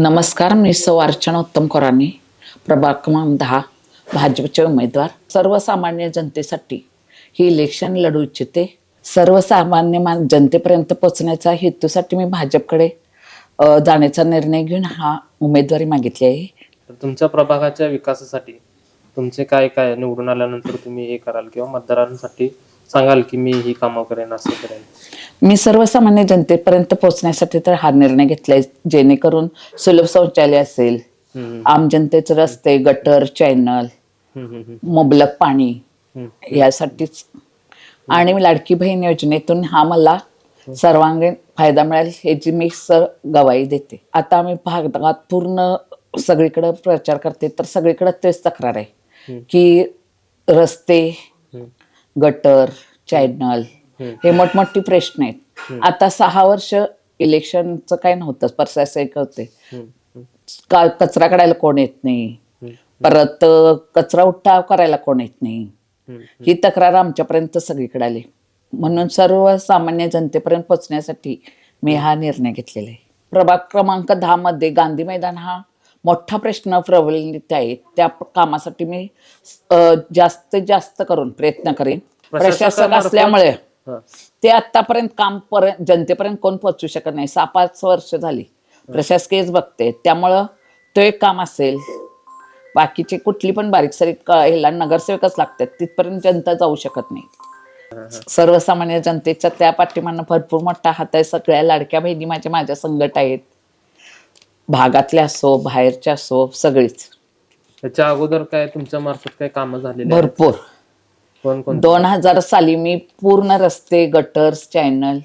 नमस्कार मी सौ अर्चना उत्तम कोरानी. प्रभाग क्रमांक दहा भाजपचे उमेदवार. सर्वसामान्य जनतेसाठी ही इलेक्शन लढू इच्छिते. सर्वसामान्य मान जनतेपर्यंत पोचण्याच्या हेतूसाठी मी भाजपकडे अ, जाण्याचा निर्णय घेऊन हा उमेदवारी मागितली आहे. तर तुमच्या प्रभागाच्या विकासासाठी तुमचे काय काय निवडून आल्यानंतर तुम्ही हे कराल किंवा मतदारांसाठी सांगाल की मी ही कामं करेन असं करेन? मी सर्वसामान्य जनतेपर्यंत पोहोचण्यासाठी तर हा निर्णय घेतलाय जेणेकरून सुलभ शौचालय असेल हम्म, आम जनतेचे रस्ते गटर चॅनल हम्म, हम्म, हम्म, मुबलक पाणी हम्म. यासाठीच. आणि लाडकी बहीण योजनेतून हा मला सर्वांगीण फायदा मिळेल याची मी सर गवाही देते. आता आम्ही भागात पूर्ण सगळीकडे प्रचार करते तर सगळीकडे तेच तक्रार आहे हम्म. की रस्ते गटर चॅनल. हे मोठमोठी प्रश्न आहेत. आता सहा वर्ष इलेक्शनचं काय नव्हतं प्रशासक होते. कचरा काढायला कोण येत नाही? परत कचरा उठाव करायला कोण येत नाही? ही तक्रार आमच्यापर्यंत सगळीकडे आली. म्हणून सर्वसामान्य जनतेपर्यंत पोहोचण्यासाठी मी हा निर्णय घेतलेला आहे. प्रभाग क्रमांक दहा मध्ये गांधी मैदान हा मोठा प्रश्न प्रबलित आहे. त्या कामासाठी मी जास्तीत जास्त करून प्रयत्न करेन. प्रशासक असल्यामुळे. ते आतापर्यंत काम पर्यंत जनतेपर्यंत कोण पोहोचू शकत नाही. सहा पाच वर्ष झाली. प्रशासकीयच बघते. त्यामुळं तो एक काम असेल बाकीचे कुठली पण बारीक सारीक ह्याला नगरसेवकच लागतात. तिथपर्यंत जनता जाऊ शकत नाही. सर्वसामान्य जनतेच्या त्या पाठीमानं भरपूर मोठा हात आहे. सगळ्या लाडक्या बहिणी माझ्या माझ्या संकट आहेत. भागातल्या असो बाहेरच्या असो सगळीच. त्याच्या अगोदर काय तुमच्या मार्फत काय कामं झालेली आहेत? भरपूर. कोण कोण दोन हजार साली मी पूर्ण रस्ते गटर्स चॅनल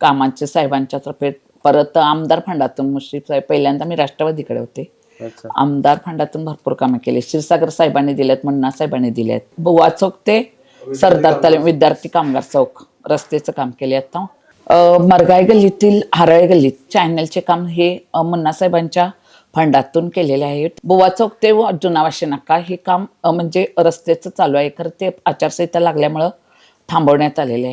कामाचे साहेबांच्या तर्फे परत आमदार फंडातून मुश्रीफ साहेब पहिल्यांदा मी राष्ट्रवादीकडे होते. अच्छा. आमदार फंडातून भरपूर कामे केली. क्षीरसागर साहेबांनी दिलेत मुन्ना साहेबांनी दिलेत. बुवा चौक ते सरदार तालीम विद्यार्थी कामगार चौक रस्त्याचं काम केले आता. मरगाय मरगाई गल्लीतील हरळे गल्लीत चॅनलचे काम हे मुन्नासाहेबांच्या मुन्ना साहेबांच्या फंडातून केलेले आहे. बुवा चौक ते व जुना वाशी नाका हे काम म्हणजे रस्त्याचं चालू आहे. खरं ते आचारसंहिता लागल्यामुळं थांबवण्यात आलेले आहे.